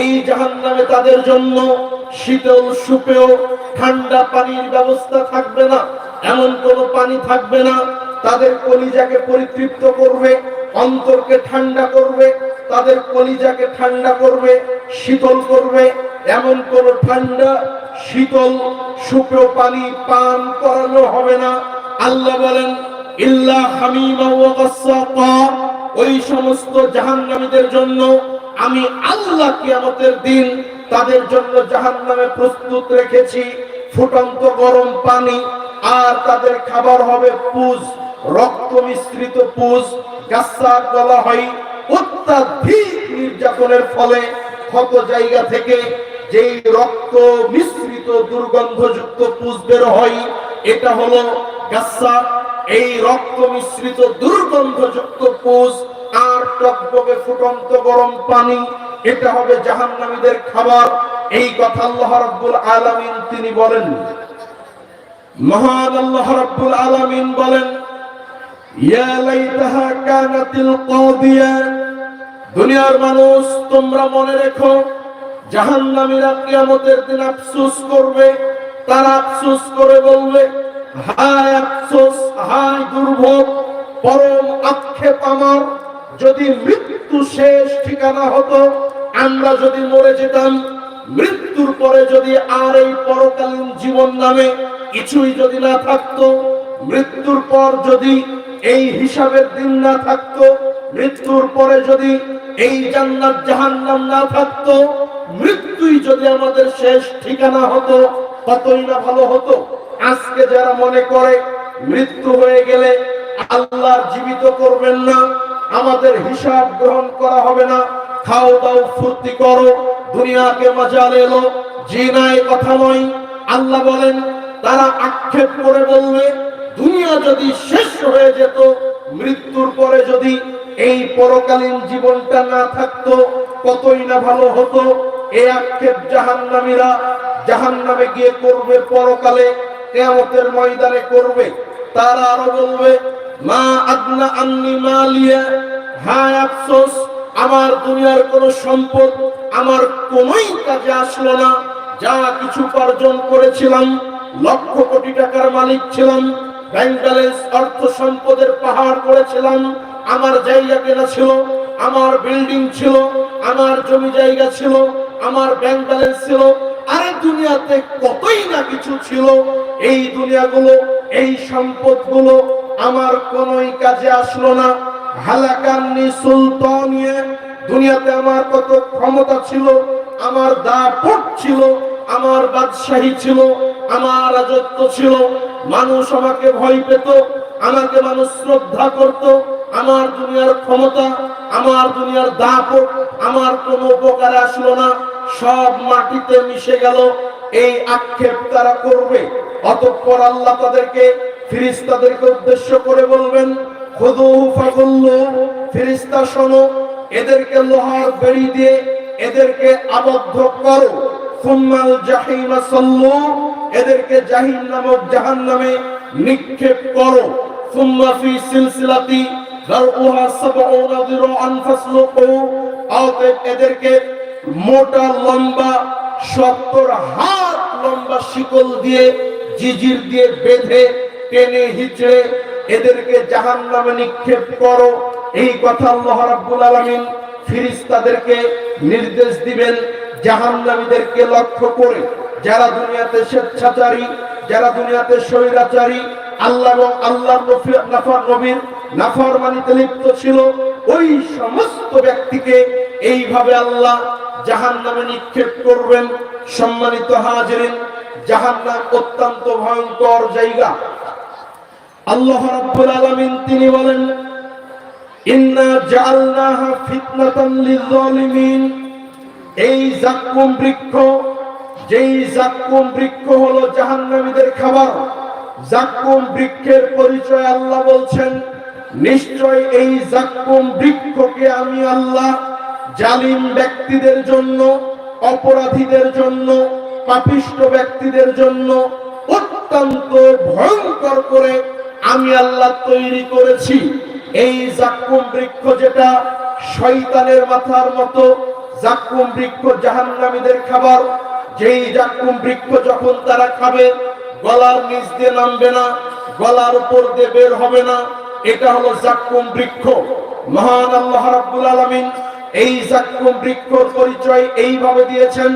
এই জাহান নামে তাদের জন্য শীতল সুপেয় ঠান্ডা পানির ব্যবস্থা থাকবে না, এমন কোন পানি থাকবে না, তাদের কলিজাকে পরিতৃপ্ত করবে, অন্তরকে ঠান্ডা করবে, তাদের কলিজাকে ঠান্ডা করবে, শীতল করবে, এমন কোন ঠান্ডা, শীতল, সুপেয় পানি পান করানো হবে না। আল্লাহ বলেন, ইল্লা হামিমা ওয়া ওই সমস্ত জাহান্নামীদের জন্য আমি আল্লাহ কিয়ামতের দিন তাদের জন্য জাহান্নামে প্রস্তুত রেখেছি। ফুটন্ত গরম পানি আর তাদের খাবার হবে পুজ, রক্ত মিশ্রিত পুজ। গাছার বলা হয় অত্যাধিক নির্যাতনের ফলে ক্ষত জায়গা থেকে যেই রক্ত মিশ্রিত দুর্গন্ধযুক্ত পুজ বের হয়, এটা হলো গাছা এই রক্ত মিশ্রিত দুর্গন্ধযুক্ত পুজ আর টকবকে ফুটন্ত গরম পানি, এটা হবে জাহান্নামীদের খাবার। এই কথা আল্লাহ রাব্বুল আলামিন তিনি বলেন। মহান আল্লাহ রাব্বুল আলামিন বলেন, ইয়া লাইতাহা কানাতিল কাদিয়া। দুনিয়ার মানুষ, তোমরা মনে রেখো, জাহান্নামীরা কিয়ামতের দিন আফসোস করবে, তারা আফসোস করে বলবে, হায় আফসোস, হায় দুর্ভোগ, পরম আক্ষেপ আমার। যদি মৃত্যু শেষ ঠিকানা হতো, আমরা যদি মরে যেতাম, মৃত্যুর পরে যদি আর এই পরকালীন জীবন নামে কিছুই যদি না থাকতো, মৃত্যুর পর যদি এই হিসাবের দিন না থাকতো, মৃত্যুর পরে যদি এই জান্নাত জাহান্নাম না থাকতো, মৃত্যুই যদি আমাদের শেষ ঠিকানা হতো কতই না ভালো হতো। আজকে যারা মনে করে, মৃত্যু হয়ে গেলে আল্লাহ জীবিত করবেন না। আমাদের হিসাব গ্রহণ করা হবে না। খাও দাও, ফুর্তি করো, দুনিয়াকে মজা এলো। জি নাই, কথা নয়। আল্লাহ বলেন, তারা আক্ষেপ করে বলবে, দুনিয়া যদি শেষ হয়ে যেত, মৃত্যুর পরে যদি এই পরকালীন জীবনটা না থাকতো, কতই না ভালো হতো। এ আক্ষেপ জাহান্নামীরা, জাহান্নামে গিয়ে করবে পরকালে, কেয়ামতের ময়দানে করবে। তারা আরও বলবে মা আদনা আন্নি মালিয়া, হায় আফসোস, আমার দুনিয়ার কোন সম্পদ আমার কোনোই কাজে আসলো না। যা কিছু উপার্জন করেছিলাম, লক্ষ কোটি টাকার মালিক ছিলাম ব্যাংক অর্থ সম্পদের পাহাড় করেছিলাম, আমার জায়গা কেনা ছিল, আমার বিল্ডিং ছিল, আমার জমি জায়গা ছিল, আমার ব্যাংক ব্যালেন্স ছিল। আরে দুনিয়াতে কতই না কিছু ছিল, এই দুনিয়াগুলো, এই সম্পদগুলো আমার কোনোই কাজে আসলো না। হালাকান্নি সুলতানিয়ে, দুনিয়াতে আমার কত ক্ষমতা ছিল, আমার দাপট ছিল, আমার বাদশাহী ছিল, আমার রাজত্ব ছিল। মানুষ আমাকে ভয় পেত, আমাকে মানুষ শ্রদ্ধা করত। আমার দুনিয়ার ক্ষমতা, আমার দুনিয়ার দাপট আমার কোনো উপকারে আসলো না। সব মাটিতে মিশে গেল। এই আক্ষেপ তারা করবে? অতঃপর আল্লাহ তাদেরকে ফিরিস্তাদেরকে উদ্দেশ্য করে বলবেন ফিরিস্তা শোনো, এদেরকে লোহার বেড়ি দিয়ে এদেরকে আবদ্ধ করো। সুম্মাল জাহিমা সাল্লু, এদেরকে জাহিম নামক জাহান্নামে নিক্ষেপ করো। সুম্মা সিলসিলাতি যারউহা সাবউনা এদেরকে মোটা লম্বা, সত্তর হাত লম্বা শিকল দিয়ে, জিজির দিয়ে বেঁধে টেনে হিচড়ে এদেরকে জাহান নামে নিক্ষেপ করো। এই কথা আল্লাহ আলামিন ফিরিস্তাদেরকে নির্দেশ দিবেন, জাহান্নামীদেরকে লক্ষ্য করে। যারা দুনিয়াতে স্বেচ্ছাচারী, যারা দুনিয়াতে স্বৈরাচারী, আল্লাহ এবং আল্লাহ নাফার নবীর নাফরমানিতে লিপ্ত ছিল, ওই সমস্ত ব্যক্তিকে এইভাবে আল্লাহ জাহান নামে নিক্ষেপ করবেন। সম্মানিত হাজিরিন জাহান নাম অত্যন্ত ভয়ঙ্কর জায়গা। আল্লাহ রাব্বুল আলামিন তিনি বলেন, ইন্না জাআলনাহা ফিতনাতান লিয-যালিমিন। এই জাক্কুম বৃক্ষ, যেই জাক্কুম বৃক্ষ হলো জাহান্নামীদের খাবার, জাক্কুম বৃক্ষের পরিচয় আল্লাহ বলছেন, নিশ্চয় এই জাক্কুম বৃক্ষকে আমি আল্লাহ জালিম ব্যক্তিদের জন্য, অপরাধীদের জন্য, পাপিষ্ট ব্যক্তিদের জন্য অত্যন্ত ভয়ঙ্কর করে আমি আল্লাহ তৈরি করেছি। এই জাক্কুম বৃক্ষ যেটা শয়তানের মাথার মতো, জাক্কুম বৃক্ষ জাহান্নামীদের খাবার। যেই জাক্কুম বৃক্ষ যখন তারা খাবে, গলার নিচ দিয়ে নামবে না, গলার উপর দিয়ে বের হবে না, এটা হলো জাক্কুম বৃক্ষ। মহান আল্লাহ রাব্বুল আলামিন এই জাক্কুম বৃক্ষর পরিচয় এইভাবে দিয়েছেন